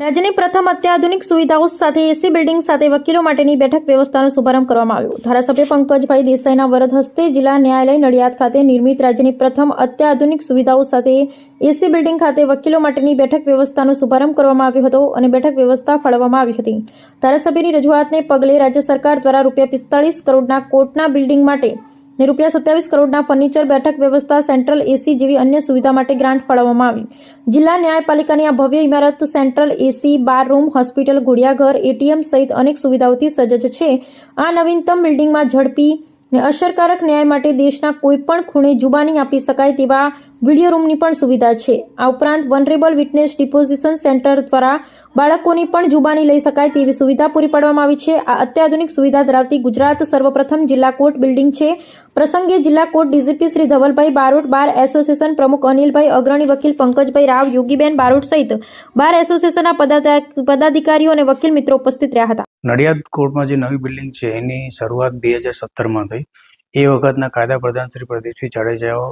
રાજ્યની પ્રથમ અત્યાધુનિક સુવિધાઓ સાથે એસી બિલ્ડિંગ સાથે વકીલો માટેની બેઠક વ્યવસ્થાનો શુભારંભ કરવામાં આવ્યો. ધારાસભ્ય પંકજભાઈ દેસાઈના વરદ હસ્તે જિલ્લા ન્યાયાલય નડિયાદ ખાતે નિર્મિત રાજ્યની પ્રથમ અત્યાધુનિક સુવિધાઓ સાથે એસી બિલ્ડિંગ ખાતે વકીલો માટેની બેઠક વ્યવસ્થાનો શુભારંભ કરવામાં આવ્યો હતો અને બેઠક વ્યવસ્થા ફાળવવામાં આવી હતી. ધારાસભ્યની રજૂઆતને પગલે રાજ્ય સરકાર દ્વારા રૂપિયા પિસ્તાળીસ કરોડના કોર્ટના બિલ્ડિંગ માટે ને રૂપિયા સત્યાવીસ કરોડના ફર્નિચર બેઠક વ્યવસ્થા સેન્ટ્રલ એસી જેવી અન્ય સુવિધા માટે ગ્રાન્ટ ફાળવવામાં આવી. જિલ્લા ન્યાયપાલિકાની આ ભવ્ય ઇમારત central AC, bar room, hospital ઘોડિયાઘર ATM સહિત અનેક સુવિધાઓથી સજ્જ છે. આ નવીનતમ બિલ્ડિંગમાં ઝડપી ને અસરકારક ન્યાય માટે દેશના કોઈપણ ખૂણે જુબાની આપી શકાય તેવા વીડિયો રૂમની પણ સુવિધા છે. આ ઉપરાંત વનરેબલ વિટનેસ ડિપોઝિશન સેન્ટર દ્વારા બાળકોની પણ જુબાની લઈ શકાય તેવી સુવિધા પૂરી પાડવામાં આવી છે. આ અત્યાધુનિક સુવિધા ધરાવતી ગુજરાત સર્વપ્રથમ જિલ્લા કોર્ટ બિલ્ડિંગ છે. પ્રસંગે જિલ્લા court DGP Shri Dhavalbhai Barot, bar association પ્રમુખ અનિલભાઈ અગ્રણી, વકીલ પંકજભાઈ રાવ, યોગીબેન બારોટ સહિત બાર એસોસિએશનના પદાધિ- પદાધિકારીઓ અને વકીલ મિત્રો ઉપસ્થિત રહ્યા હતા. નડિયાદ કોર્ટમાં જે નવી બિલ્ડિંગ છે એની શરૂઆત બે હજાર સત્તરમાં થઈ. એ વખતના કાયદા પ્રધાન શ્રી પ્રદીપસિંહ જાડેજાઓ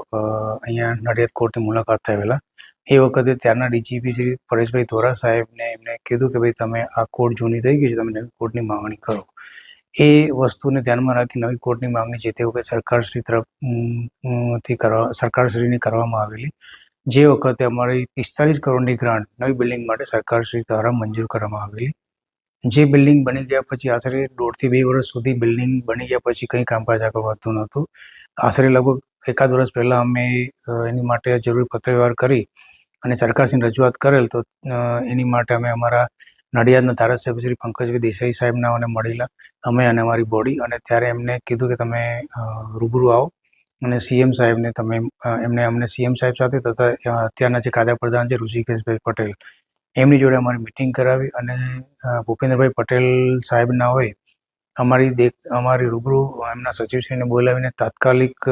અહીંયા નડિયાદ કોર્ટની મુલાકાત થયેલા એ વખતે ત્યારના ડીજીપી શ્રી પરેશભાઈ ધોરા સાહેબને એમને કીધું કે ભાઈ તમે આ કોર્ટ જૂની થઈ ગઈ છે તમે નવી કોર્ટની માંગણી કરો. એ વસ્તુને ધ્યાનમાં રાખી નવી કોર્ટની માંગણી જે તે વખતે સરકારશ્રી તરફ ઉમ, ઉમ, થી કરવા સરકારશ્રીની કરવામાં આવેલી. જે વખતે અમારી પિસ્તાલીસ કરોડની ગ્રાન્ટ નવી બિલ્ડિંગ માટે સરકારશ્રી દ્વારા મંજૂર કરવામાં આવેલી. જે બિલ્ડિંગ બની ગયા પછી આશરે દોઢથી બે વર્ષ સુધી બિલ્ડિંગ બની ગયા પછી કંઈ કામ પાછા કરવાતું નહોતું. આશરે લગભગ એકાદ વર્ષ પહેલાં અમે એની માટે જરૂરી પત્રવ્યવહાર કરી અને સરકારશ્રીને રજૂઆત કરેલ તો એની માટે અમે અમારા નડિયાદના ધારાસભ્ય શ્રી પંકજભાઈ દેસાઈ સાહેબના અને મળેલા અમે અને અમારી બોડી અને ત્યારે એમને કીધું કે તમે રૂબરૂ આવો અને સીએમ સાહેબને તમે એમને અમને સીએમ સાહેબ સાથે તથા અત્યારના જે કાયદા છે ઋષિકેશભાઈ પટેલ એમની જોડે અમારી મિટિંગ કરાવી અને ભૂપેન્દ્રભાઈ પટેલ સાહેબના હોય, અમારી દેખ, અમારી રૂબરૂ એમના સચિવશ્રીને બોલાવીને તાત્કાલિક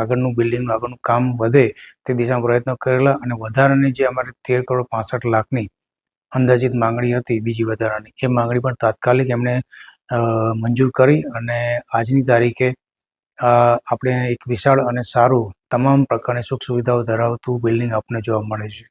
આગળનું બિલ્ડિંગનું આગળનું કામ વધે તે દિશામાં પ્રયત્નો કરેલા અને વધારાની જે અમારી તેર કરોડ પાસઠ લાખની અંદાજિત માંગણી હતી, બીજી વધારાની, એ માંગણી પણ તાત્કાલિક એમણે મંજૂર કરી અને આજની તારીખે આપણે એક વિશાળ અને સારું તમામ પ્રકારની સુખ સુવિધાઓ ધરાવતું બિલ્ડિંગ આપણને જોવા મળે છે.